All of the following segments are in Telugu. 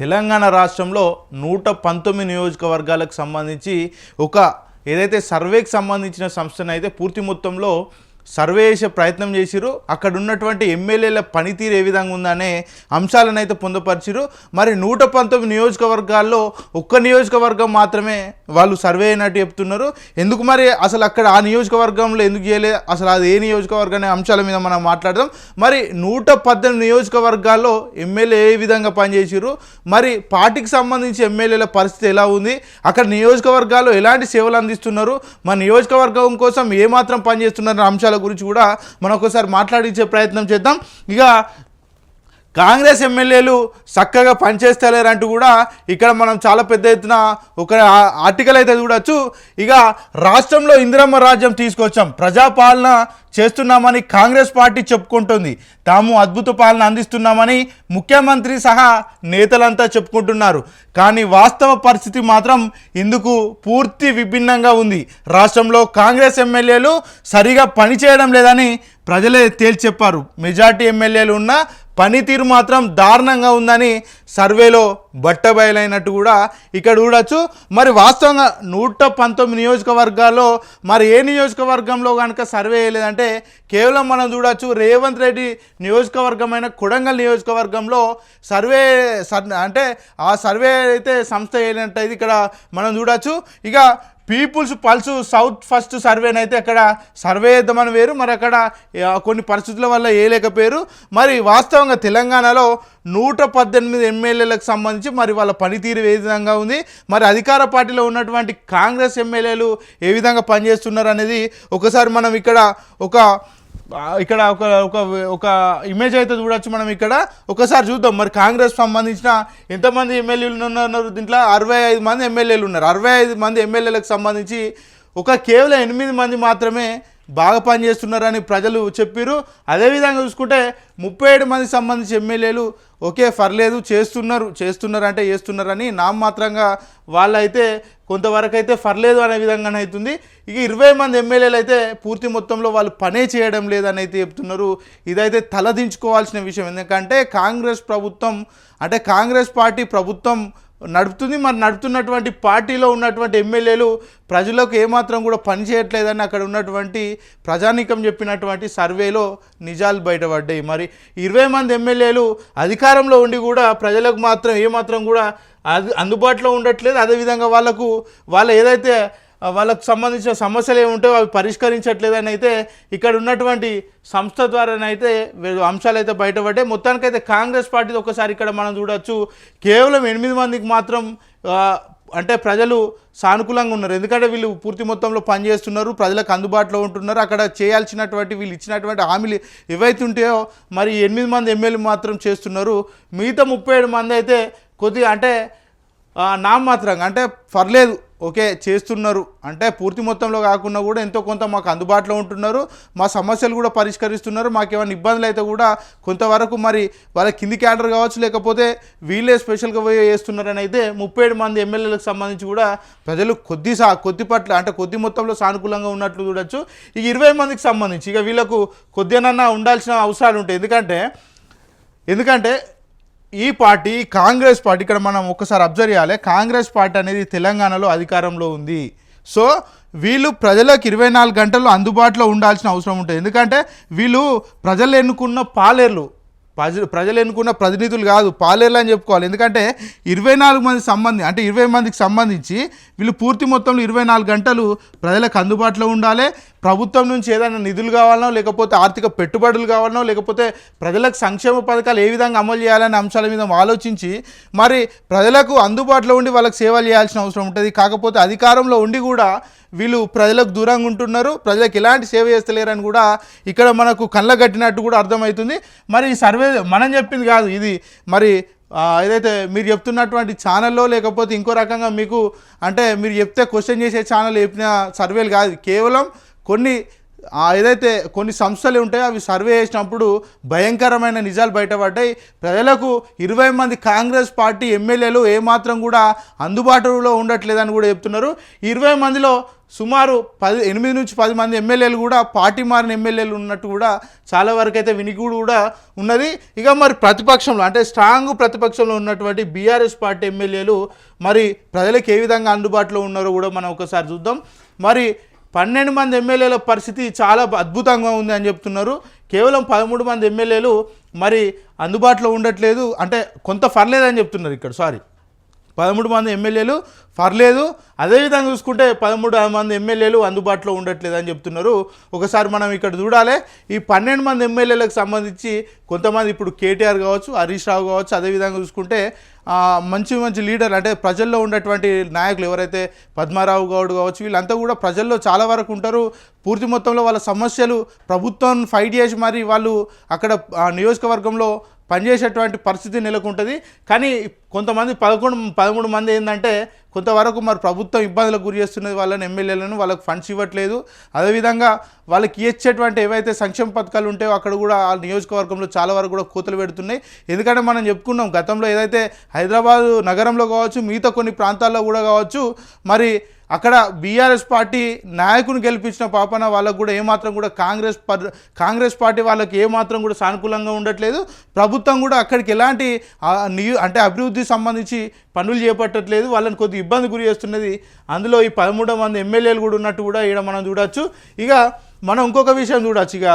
తెలంగాణ రాష్ట్రంలో నూట పంతొమ్మిది నియోజకవర్గాలకు సంబంధించి ఒక ఏదైతే సర్వేకి సంబంధించిన సంస్థను అయితే పూర్తి మొత్తంలో సర్వే చేసే ప్రయత్నం చేసిరు అక్కడ ఉన్నటువంటి ఎమ్మెల్యేల పనితీరు ఏ విధంగా ఉందనే అంశాలను అయితే పొందుపరిచిరు మరి నూట పంతొమ్మిది నియోజకవర్గాల్లో ఒక్క నియోజకవర్గం మాత్రమే వాళ్ళు సర్వే అయినట్టు చెప్తున్నారు. ఎందుకు మరి అసలు అక్కడ ఆ నియోజకవర్గంలో ఎందుకు చేయలేదు అసలు అది ఏ నియోజకవర్గం అనే అంశాల మీద మనం మాట్లాడదాం. మరి నూట పద్దెనిమిది నియోజకవర్గాల్లో ఎమ్మెల్యే ఏ విధంగా పనిచేసిరు మరి పార్టీకి సంబంధించి ఎమ్మెల్యేల పరిస్థితి ఎలా ఉంది? అక్కడ నియోజకవర్గాల్లో ఎలాంటి సేవలు అందిస్తున్నారు? మన నియోజకవర్గం కోసం ఏమాత్రం పనిచేస్తున్నారు అంశాల గురించి కూడా మనం ఒకసారి మాట్లాడించే ప్రయత్నం చేద్దాం. ఇక కాంగ్రెస్ ఎమ్మెల్యేలు చక్కగా పనిచేస్తలేరంటూ కూడా ఇక్కడ మనం చాలా పెద్ద ఎత్తున ఒక ఆర్టికల్ అయితే చూడొచ్చు. ఇక రాష్ట్రంలో ఇందిరమ్మ రాజ్యం తీసుకొచ్చాం. ప్రజాపాలన చేస్తున్నామని కాంగ్రెస్ పార్టీ చెప్పుకుంటుంది. తాము అద్భుత పాలన అందిస్తున్నామని ముఖ్యమంత్రి సహా నేతలంతా చెప్పుకుంటున్నారు. కానీ వాస్తవ పరిస్థితి మాత్రం ఇందుకు పూర్తి విభిన్నంగా ఉంది. రాష్ట్రంలో కాంగ్రెస్ ఎమ్మెల్యేలు సరిగా పనిచేయడం లేదని ప్రజలే తేల్చి చెప్పారు. మెజార్టీ ఎమ్మెల్యేలు ఉన్న పనితీరు మాత్రం దారుణంగా ఉందని సర్వేలో బట్టబయలైనట్టు కూడా ఇక్కడ చూడొచ్చు. మరి వాస్తవంగా నూట పంతొమ్మిది నియోజకవర్గాల్లో మరి ఏ నియోజకవర్గంలో కనుక సర్వే వేయలేదంటే కేవలం మనం చూడొచ్చు రేవంత్ రెడ్డి నియోజకవర్గమైన కొడంగల్ నియోజకవర్గంలో సర్వే అంటే ఆ సర్వే అయితే సంస్థ చేయనట్టయితే ఇక్కడ మనం చూడొచ్చు. ఇక పీపుల్స్ పల్స్ సౌత్ ఫస్ట్ సర్వేని అయితే అక్కడ సర్వే చేద్దామని వేరు మరి అక్కడ కొన్ని పరిస్థితుల వల్ల వేయలేకపోయారు మరి వాస్తవంగా తెలంగాణలో నూట పద్దెనిమిది ఎమ్మెల్యేలకు సంబంధించి మరి వాళ్ళ పనితీరు ఏ విధంగా ఉంది మరి అధికార పార్టీలో ఉన్నటువంటి కాంగ్రెస్ ఎమ్మెల్యేలు ఏ విధంగా పనిచేస్తున్నారు అనేది ఒకసారి మనం ఇక్కడ ఒక ఇక్కడ ఒక ఒక ఒక ఇమేజ్ అయితే చూడొచ్చు మనం ఇక్కడ. ఒకసారి చూద్దాం. మరి కాంగ్రెస్ సంబంధించిన ఎంతమంది ఎమ్మెల్యేలు ఉన్నారు? దీంట్లో అరవై ఐదు మంది ఎమ్మెల్యేలు ఉన్నారు. అరవై ఐదు మంది ఎమ్మెల్యేలకు సంబంధించి ఒక కేవలం ఎనిమిది మంది మాత్రమే బాగా పనిచేస్తున్నారని ప్రజలు చెప్పారు అదేవిధంగా చూసుకుంటే ముప్పై ఏడు మందికి సంబంధించి ఎమ్మెల్యేలు ఓకే పర్లేదు చేస్తున్నారు చేస్తున్నారు అంటే చేస్తున్నారని నామమాత్రంగా వాళ్ళైతే కొంతవరకు అయితే పర్లేదు అనే విధంగానే అవుతుంది. ఇక ఇరవై మంది ఎమ్మెల్యేలు అయితే పూర్తి మొత్తంలో వాళ్ళు పనే చేయడం లేదని అయితే చెప్తున్నారు. ఇదైతే తలదించుకోవాల్సిన విషయం. ఎందుకంటే కాంగ్రెస్ ప్రభుత్వం అంటే కాంగ్రెస్ పార్టీ ప్రభుత్వం నడుపుతుంది మరి నడుపుతున్నటువంటి పార్టీలో ఉన్నటువంటి ఎమ్మెల్యేలు ప్రజలకు ఏమాత్రం కూడా పనిచేయట్లేదని అక్కడ ఉన్నటువంటి ప్రజానీకం చెప్పినటువంటి సర్వేలో నిజాలు బయటపడ్డాయి. మరి ఇరవై మంది ఎమ్మెల్యేలు అధికారంలో ఉండి కూడా ప్రజలకు మాత్రం ఏమాత్రం కూడా అందుబాటులో ఉండట్లేదు. అదేవిధంగా వాళ్ళకు వాళ్ళు ఏదైతే వాళ్ళకు సంబంధించిన సమస్యలు ఏముంటాయో అవి పరిష్కరించట్లేదని అయితే ఇక్కడ ఉన్నటువంటి సంస్థ ద్వారానైతే అంశాలు అయితే బయటపడ్డాయి. మొత్తానికైతే కాంగ్రెస్ పార్టీ ఒకసారి ఇక్కడ మనం చూడొచ్చు. కేవలం ఎనిమిది మందికి మాత్రం అంటే ప్రజలు సానుకూలంగా ఉన్నారు. ఎందుకంటే వీళ్ళు పూర్తి మొత్తంలో పనిచేస్తున్నారు ప్రజలకు అందుబాటులో ఉంటున్నారు. అక్కడ చేయాల్సినటువంటి వీళ్ళు ఇచ్చినటువంటి హామీలు ఏవైతే ఉంటాయో మరి ఎనిమిది మంది ఎమ్మెల్యే మాత్రం చేస్తున్నారు. మిగతా ముప్పై ఏడు మంది అయితే కొద్దిగా అంటే ఆ, నామమాత్రంగా అంటే పర్లేదు. ఓకే చేస్తున్నారు. అంటే పూర్తి మొత్తంలో కాకుండా కూడా ఎంతో కొంత మాకు అందుబాటులో ఉంటున్నారు. మా సమస్యలు కూడా పరిష్కరిస్తున్నారు. మాకు ఏమైనా ఇబ్బందులు అయితే కూడా కొంతవరకు మరి వాళ్ళ కింది క్యాడర్ కావచ్చు లేకపోతే వీళ్ళే స్పెషల్గా పోయి అయితే ముప్పై ఏడు మంది ఎమ్మెల్యేలకు సంబంధించి కూడా ప్రజలు కొద్ది సా కొద్ది పట్ల అంటే కొద్ది మొత్తంలో సానుకూలంగా ఉన్నట్లు చూడొచ్చు. ఇక ఇరవై మందికి సంబంధించి ఇక వీళ్ళకు కొద్దినన్నా ఉండాల్సిన అవసరాలు ఉంటాయి. ఎందుకంటే ఎందుకంటే ఈ పార్టీ కాంగ్రెస్ పార్టీ ఇక్కడ మనం ఒకసారి అబ్జర్వ్ చేయాలి. కాంగ్రెస్ పార్టీ అనేది తెలంగాణలో అధికారంలో ఉంది. సో వీళ్ళు ప్రజలకు ఇరవై నాలుగు గంటలు అందుబాటులో ఉండాల్సిన అవసరం ఉంటుంది. ఎందుకంటే వీళ్ళు ప్రజలు ఎన్నుకున్న పాలేర్లు. ప్రజలు ప్రజలు ఎన్నుకున్న ప్రతినిధులు కాదు పాలేర్లు అని చెప్పుకోవాలి. ఎందుకంటే ఇరవై నాలుగు మంది సంబంధి అంటే ఇరవై మందికి సంబంధించి వీళ్ళు పూర్తి మొత్తంలో ఇరవై నాలుగు గంటలు ప్రజలకు అందుబాటులో ఉండాలి. ప్రభుత్వం నుంచి ఏదైనా నిధులు కావాలనో లేకపోతే ఆర్థిక పెట్టుబడులు కావాలనో లేకపోతే ప్రజలకు సంక్షేమ పథకాలు ఏ విధంగా అమలు చేయాలనే అంశాల మీద ఆలోచించి మరి ప్రజలకు అందుబాటులో ఉండి వాళ్ళకి సేవలు చేయాల్సిన అవసరం ఉంటుంది. కాకపోతే అధికారంలో ఉండి కూడా వీళ్ళు ప్రజలకు దూరంగా ఉంటున్నారు. ప్రజలకు ఎలాంటి సేవ చేస్తలేరని కూడా ఇక్కడ మనకు కళ్ళ కట్టినట్టు కూడా అర్థమవుతుంది. మరి ఈ సర్వే మనం చెప్పింది కాదు. ఇది మరి ఏదైతే మీరు చెప్తున్నటువంటి ఛానల్లో లేకపోతే ఇంకో రకంగా మీకు అంటే మీరు చెప్తే క్వశ్చన్ చేసే ఛానల్ చెప్పిన సర్వేలు కాదు. కేవలం కొన్ని ఏదైతే కొన్ని సంస్థలు ఉంటాయో అవి సర్వే చేసినప్పుడు భయంకరమైన నిజాలు బయటపడ్డాయి. ప్రజలకు ఇరవై మంది కాంగ్రెస్ పార్టీ ఎమ్మెల్యేలు ఏమాత్రం కూడా అందుబాటులో ఉండట్లేదని కూడా చెప్తున్నారు. ఇరవై మందిలో సుమారు పది ఎనిమిది నుంచి పది మంది ఎమ్మెల్యేలు కూడా పార్టీ మారిన ఎమ్మెల్యేలు ఉన్నట్టు కూడా చాలా వరకు అయితే వినికిడు కూడా ఉన్నది. ఇక మరి ప్రతిపక్షంలో అంటే స్ట్రాంగ్ ప్రతిపక్షంలో ఉన్నటువంటి బీఆర్ఎస్ పార్టీ ఎమ్మెల్యేలు మరి ప్రజలకు ఏ విధంగా అందుబాటులో ఉన్నారో కూడా మనం ఒకసారి చూద్దాం. మరి పన్నెండు మంది ఎమ్మెల్యేల పరిస్థితి చాలా అద్భుతంగా ఉంది అని చెప్తున్నారు. కేవలం పదమూడు మంది ఎమ్మెల్యేలు మరి అందుబాటులో ఉండట్లేదు. అంటే కొంత పర్లేదని చెప్తున్నారు ఇక్కడ. సారీ పదమూడు మంది ఎమ్మెల్యేలు పర్లేదు. అదేవిధంగా చూసుకుంటే పదమూడు మంది ఎమ్మెల్యేలు అందుబాటులో ఉండట్లేదు అని చెప్తున్నారు. ఒకసారి మనం ఇక్కడ చూడాలి. ఈ పన్నెండు మంది ఎమ్మెల్యేలకు సంబంధించి కొంతమంది ఇప్పుడు కేటీఆర్ కావచ్చు హరీష్ రావు కావచ్చు అదేవిధంగా చూసుకుంటే మంచి మంచి లీడర్ అంటే ప్రజల్లో ఉన్నటువంటి నాయకులు ఎవరైతే పద్మారావు గౌడ్ కావచ్చు వీళ్ళంతా కూడా ప్రజల్లో చాలా వరకు ఉంటారు. పూర్తి మొత్తంలో వాళ్ళ సమస్యలు ప్రభుత్వం ఫైట్ చేసి మరి వాళ్ళు అక్కడ ఆ నియోజకవర్గంలో పనిచేసేటువంటి పరిస్థితి నెలకొంటుంది. కానీ కొంతమంది పదకొండు పదమూడు మంది ఏంటంటే కొంతవరకు మరి ప్రభుత్వం ఇబ్బందులకు గురి చేస్తున్నది వాళ్ళని ఎమ్మెల్యేలను వాళ్ళకి ఫండ్స్ ఇవ్వట్లేదు. అదేవిధంగా వాళ్ళకి ఇచ్చేటువంటి ఏవైతే సంక్షేమ పథకాలు ఉంటాయో అక్కడ కూడా ఆ నియోజకవర్గంలో చాలా వరకు కూడా కూతలు పెడుతున్నాయి. ఎందుకంటే మనం చెప్పుకున్నాం గతంలో ఏదైతే హైదరాబాద్ నగరంలో కావచ్చు మిగతా కొన్ని ప్రాంతాల్లో కూడా కావచ్చు మరి అక్కడ బీఆర్ఎస్ పార్టీ నాయకుని గెలిపించిన పాపన వాళ్ళకు కూడా ఏమాత్రం కూడా కాంగ్రెస్ కాంగ్రెస్ పార్టీ వాళ్ళకి ఏమాత్రం కూడా సానుకూలంగా ఉండట్లేదు. ప్రభుత్వం కూడా అక్కడికి ఎలాంటి అంటే అభివృద్ధి సంబంధించి పనులు చేపట్టట్లేదు. వాళ్ళని కొద్ది ఇబ్బంది గురి చేస్తున్నది. అందులో ఈ పదమూడు మంది ఎమ్మెల్యేలు కూడా ఉన్నట్టు కూడా ఇక్కడ మనం చూడొచ్చు. ఇక మనం ఇంకొక విషయం చూడొచ్చు. ఇక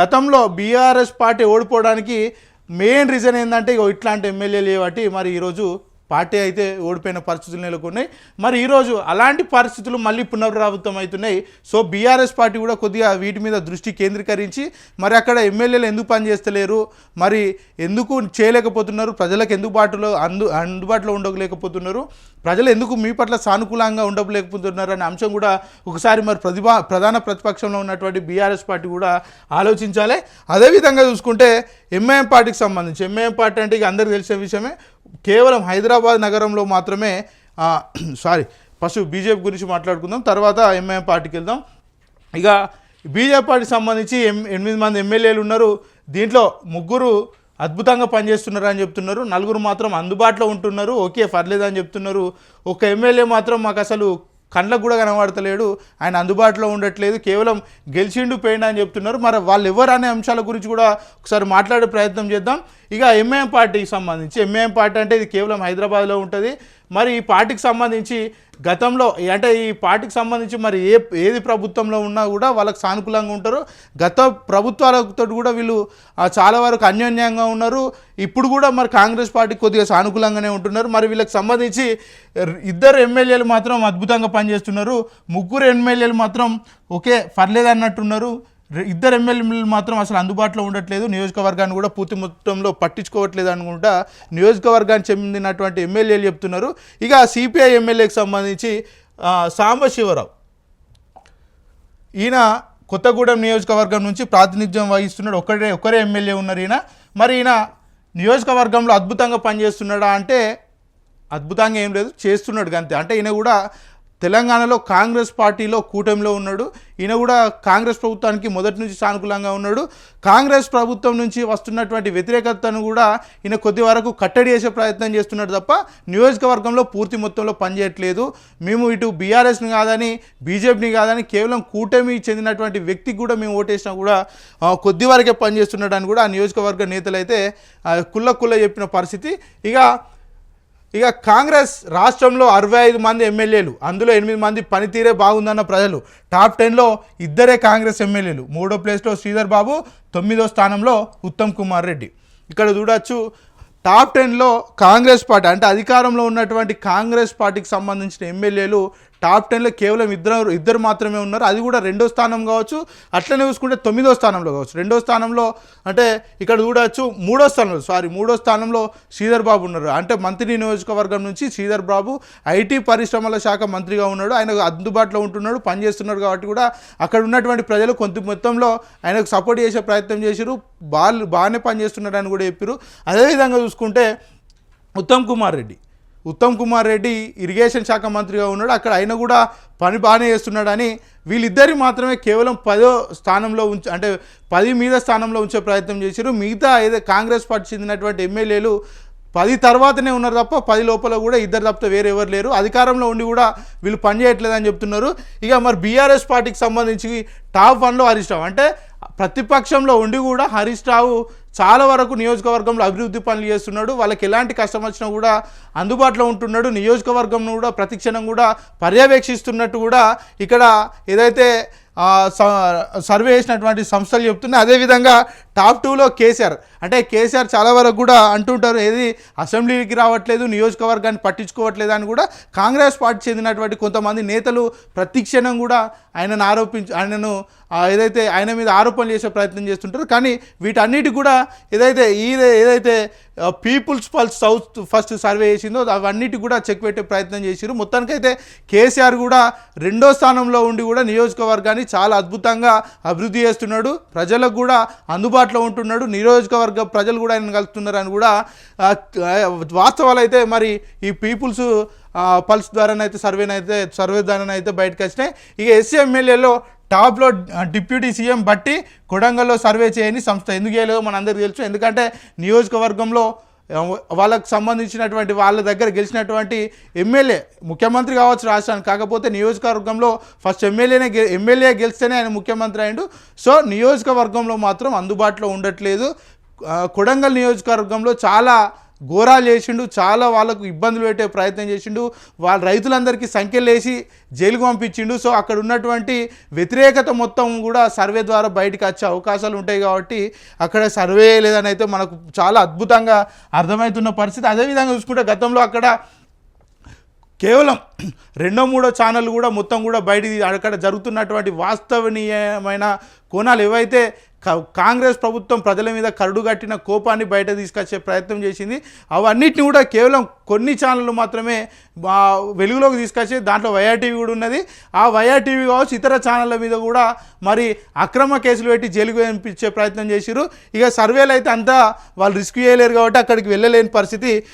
గతంలో బీఆర్ఎస్ పార్టీ ఓడిపోవడానికి మెయిన్ రీజన్ ఏంటంటే ఇక ఇట్లాంటి ఎమ్మెల్యేలు కాబట్టి మరి ఈరోజు పార్టీ అయితే ఓడిపోయిన పరిస్థితులు నెలకొన్నాయి. మరి ఈరోజు అలాంటి పరిస్థితులు మళ్ళీ పునరావృతం అవుతున్నాయి. సో బీఆర్ఎస్ పార్టీ కూడా కొద్దిగా వీటి మీద దృష్టి కేంద్రీకరించి మరి అక్కడ ఎమ్మెల్యేలు ఎందుకు పనిచేస్తలేరు? మరి ఎందుకు చేయలేకపోతున్నారు? ప్రజలకు ఎందుకు బాటులో అందు అందుబాటులో ఉండలేకపోతున్నారు? ప్రజలు ఎందుకు మీ పట్ల సానుకూలంగా ఉండలేకపోతున్నారు అనే అంశం కూడా ఒకసారి మరి ప్రతిభా ప్రధాన ప్రతిపక్షంలో ఉన్నటువంటి బీఆర్ఎస్ పార్టీ కూడా ఆలోచించాలి. అదేవిధంగా చూసుకుంటే ఎంఐఎం పార్టీకి సంబంధించి ఎంఐఎం పార్టీ అంటే ఇక అందరికీ తెలిసిన విషయమే. కేవలం హైదరాబాద్ నగరంలో మాత్రమే సారీ ఫస్ట్ బీజేపీ గురించి మాట్లాడుకుందాం తర్వాత ఎంఐఎం పార్టీకి వెళ్దాం. ఇక బీజేపీ పార్టీకి సంబంధించి ఎం ఎనిమిది మంది ఎమ్మెల్యేలు ఉన్నారు. దీంట్లో ముగ్గురు అద్భుతంగా పనిచేస్తున్నారు అని చెప్తున్నారు. నలుగురు మాత్రం అందుబాటులో ఉంటున్నారు. ఓకే పర్లేదు అని చెప్తున్నారు. ఒక ఎమ్మెల్యే మాత్రం మాకు అసలు కళ్ళకు కూడా కనబడతలేడు. ఆయన అందుబాటులో ఉండట్లేదు. కేవలం గెలిచిండు పోయిండు అని చెప్తున్నారు. మరి వాళ్ళు ఎవరు అనే అంశాల గురించి కూడా ఒకసారి మాట్లాడే ప్రయత్నం చేద్దాం. ఇక ఎంఐఎం పార్టీకి సంబంధించి ఎంఐఎం పార్టీ అంటే ఇది కేవలం హైదరాబాద్లో ఉంటుంది. మరి ఈ పార్టీకి సంబంధించి గతంలో అంటే ఈ పార్టీకి సంబంధించి మరి ఏ ఏది ప్రభుత్వంలో ఉన్నా కూడా వాళ్ళకి సానుకూలంగా ఉంటారు. గత ప్రభుత్వాలతో కూడా వీళ్ళు చాలా వరకు అన్యోన్యంగా ఉన్నారు. ఇప్పుడు కూడా మరి కాంగ్రెస్ పార్టీ కొద్దిగా సానుకూలంగానే ఉంటున్నారు. మరి వీళ్ళకి సంబంధించి ఇద్దరు ఎమ్మెల్యేలు మాత్రం అద్భుతంగా పనిచేస్తున్నారు. ముగ్గురు ఎమ్మెల్యేలు మాత్రం ఓకే పర్లేదు అన్నట్టున్నారు ఇద్దరు ఎమ్మెల్యేలు మాత్రం అసలు అందుబాటులో ఉండట్లేదు. నియోజకవర్గాన్ని కూడా పూర్తి మొత్తంలో పట్టించుకోవట్లేదు అనుకుంటా నియోజకవర్గానికి చెందినటువంటి ఎమ్మెల్యేలు చెప్తున్నారు. ఇక సిపిఐ ఎమ్మెల్యేకి సంబంధించి సాంబశివరావు ఈయన కొత్తగూడెం నియోజకవర్గం నుంచి ప్రాతినిధ్యం వహిస్తున్నాడు. ఒకరే ఒకరే ఎమ్మెల్యే ఉన్నారు ఈయన. మరి ఈయన నియోజకవర్గంలో అద్భుతంగా పనిచేస్తున్నాడా అంటే అద్భుతంగా ఏం లేదు. చేస్తున్నాడు అంతే అంటే ఈయన కూడా తెలంగాణలో కాంగ్రెస్ పార్టీలో కూటమిలో ఉన్నాడు. ఈయన కూడా కాంగ్రెస్ ప్రభుత్వానికి మొదటి నుంచి సానుకూలంగా ఉన్నాడు. కాంగ్రెస్ ప్రభుత్వం నుంచి వస్తున్నటువంటి వ్యతిరేకతను కూడా ఈయన కొద్ది వరకు కట్టడి చేసే ప్రయత్నం చేస్తున్నాడు తప్ప నియోజకవర్గంలో పూర్తి మొత్తంలో పనిచేయట్లేదు. మేము ఇటు బీఆర్ఎస్ని కాదని బీజేపీని కాదని కేవలం కూటమి చెందినటువంటి వ్యక్తికి కూడా మేము ఓటేసినా కూడా కొద్ది వరకే పనిచేస్తున్నాడని కూడా ఆ నియోజకవర్గ నేతలు అయితే కుల్ల కుల్ల చెప్పిన పరిస్థితి. ఇక ఇక కాంగ్రెస్ రాష్ట్రంలో అరవై ఐదు మంది ఎమ్మెల్యేలు అందులో ఎనిమిది మంది పనితీరే బాగుందన్న ప్రజలు. టాప్ టెన్లో ఇద్దరే కాంగ్రెస్ ఎమ్మెల్యేలు. మూడో ప్లేస్లో శ్రీధర్ బాబు తొమ్మిదో స్థానంలో ఉత్తమ్ కుమార్ రెడ్డి. ఇక్కడ చూడొచ్చు టాప్ టెన్లో కాంగ్రెస్ పార్టీ అంటే అధికారంలో ఉన్నటువంటి కాంగ్రెస్ పార్టీకి సంబంధించిన ఎమ్మెల్యేలు టాప్ టెన్లో కేవలం ఇద్దరు ఇద్దరు మాత్రమే ఉన్నారు. అది కూడా రెండో స్థానం కావచ్చు. అట్లనే చూసుకుంటే తొమ్మిదో స్థానంలో కావచ్చు. రెండో స్థానంలో అంటే ఇక్కడ చూడవచ్చు మూడో స్థానంలో సారీ మూడో స్థానంలో శ్రీధర్ బాబు ఉన్నారు. అంటే మంత్రి నియోజకవర్గం నుంచి శ్రీధర్ బాబు ఐటీ పరిశ్రమల శాఖ మంత్రిగా ఉన్నాడు. ఆయన అందుబాటులో ఉంటున్నాడు పనిచేస్తున్నాడు కాబట్టి కూడా అక్కడ ఉన్నటువంటి ప్రజలు కొంత మొత్తంలో ఆయనకు సపోర్ట్ చేసే ప్రయత్నం చేశారు బాగా బాగానే పనిచేస్తున్నాడు అని కూడా చెప్పారు అదేవిధంగా చూసుకుంటే ఉత్తమ్ కుమార్ రెడ్డి. ఉత్తమ్ కుమార్ రెడ్డి ఇరిగేషన్ శాఖ మంత్రిగా ఉన్నాడు. అక్కడ ఆయన కూడా పని బాగానే చేస్తున్నాడని వీళ్ళిద్దరి మాత్రమే కేవలం పదో స్థానంలో ఉంచ అంటే పది మీద స్థానంలో ఉంచే ప్రయత్నం చేశారు మిగతా ఏదో కాంగ్రెస్ పార్టీ చెందినటువంటి ఎమ్మెల్యేలు పది తర్వాతనే ఉన్నారు తప్ప పది లోపల కూడా ఇద్దరు తప్ప వేరే ఎవరు లేరు. అధికారంలో ఉండి కూడా వీళ్ళు పనిచేయట్లేదని చెప్తున్నారు. ఇక మరి బీఆర్ఎస్ పార్టీకి సంబంధించి టాప్ వన్లో హరీష్ రావు. అంటే ప్రతిపక్షంలో ఉండి కూడా హరీష్ రావు చాలా వరకు నియోజకవర్గంలో అభివృద్ధి పనులు చేస్తున్నాడు. వాళ్ళకి ఎలాంటి కష్టం వచ్చినా కూడా అందుబాటులో ఉంటున్నాడు. నియోజకవర్గం కూడా ప్రతిక్షణం కూడా పర్యవేక్షిస్తున్నట్టు కూడా ఇక్కడ ఏదైతే స- సర్వే చేసినటువంటి సంస్థలు చెప్తున్నాయి. అదేవిధంగా టాప్ టూలో కేసీఆర్. అంటే కేసీఆర్ చాలా వరకు కూడా అంటుంటారు ఏది అసెంబ్లీకి రావట్లేదు నియోజకవర్గాన్ని పట్టించుకోవట్లేదు అని కూడా కాంగ్రెస్ పార్టీ చెందినటువంటి కొంతమంది నేతలు ప్రతిక్షణం కూడా ఆయనను ఆరోపించి ఆయనను ఏదైతే ఆయన మీద ఆరోపణలు చేసే ప్రయత్నం చేస్తుంటారు. కానీ వీటన్నిటి కూడా ఏదైతే ఈ ఏదైతే people's pulse south first survey చేసిందో అవన్నిటి కూడా చెక్ పెట్టే ప్రయత్నం చేసిరు మొత్తానికైతే కేసీఆర్ కూడా రెండో స్థానంలో ఉండి కూడా నియోజకవర్గాన్ని చాలా అద్భుతంగా అభివృద్ధి చేస్తున్నాడు. ప్రజలకు కూడా అందుబాటులో ఉంటున్నాడు. నియోజకవర్గ ప్రజలు కూడా ఆయన కలుస్తున్నారు అని కూడా వాస్తవాలు అయితే మరి ఈ పీపుల్స్ పల్స్ ద్వారానైతే సర్వేనైతే సర్వే ద్వారానైతే బయటకు వచ్చినాయి. ఇక ఎస్సీ ఎమ్మెల్యేలో టాప్లో డిప్యూటీ సీఎం బట్టి కొడంగల్లో సర్వే చేయని సంస్థ ఎందుకు చేయలేదో మన అందరికీ తెలుసు. ఎందుకంటే నియోజకవర్గంలో వాళ్ళకు సంబంధించినటువంటి వాళ్ళ దగ్గర గెలిచినటువంటి ఎమ్మెల్యే ముఖ్యమంత్రి కావచ్చు రాష్ట్రానికి కాకపోతే నియోజకవర్గంలో ఫస్ట్ ఎమ్మెల్యేనే ఎమ్మెల్యే గెలిస్తేనే ఆయన ముఖ్యమంత్రి అయిండు. సో నియోజకవర్గంలో మాత్రం అందుబాటులో ఉండట్లేదు. కొడంగల్ నియోజకవర్గంలో చాలా ఘోరాలు చేసిండు చాలా వాళ్ళకు ఇబ్బందులు పెట్టే ప్రయత్నం చేసిండు వాళ్ళ రైతులందరికీ సంఖ్యలు వేసి జైలుకు పంపించిండు. సో అక్కడ ఉన్నటువంటి వ్యతిరేకత మొత్తం కూడా సర్వే ద్వారా బయటకు వచ్చే అవకాశాలు ఉంటాయి కాబట్టి అక్కడ సర్వే లేదని అయితే మనకు చాలా అద్భుతంగా అర్థమవుతున్న పరిస్థితి. అదేవిధంగా చూసుకుంటే గతంలో అక్కడ కేవలం రెండో మూడో ఛానల్ కూడా మొత్తం కూడా బయటికి అక్కడ జరుగుతున్నటువంటి వాస్తవనీయమైన కోణాలు ఏవైతే కాంగ్రెస్ ప్రభుత్వం ప్రజల మీద కరుడు కట్టిన కోపాన్ని బయట తీసుకొచ్చే ప్రయత్నం చేసింది. అవన్నిటిని కూడా కేవలం కొన్ని ఛానళ్ళు మాత్రమే వెలుగులోకి తీసుకొచ్చి దాంట్లో వైఆర్టీవీ కూడా ఉన్నది. ఆ వైఆర్టీవీ కావచ్చు ఇతర ఛానళ్ళ మీద కూడా మరి అక్రమ కేసులు పెట్టి జైలుకు పంపించే ప్రయత్నం చేసిరు ఇక సర్వేలు అయితే అంతా వాళ్ళు రిస్క్ చేయలేరు కాబట్టి అక్కడికి వెళ్ళలేని పరిస్థితి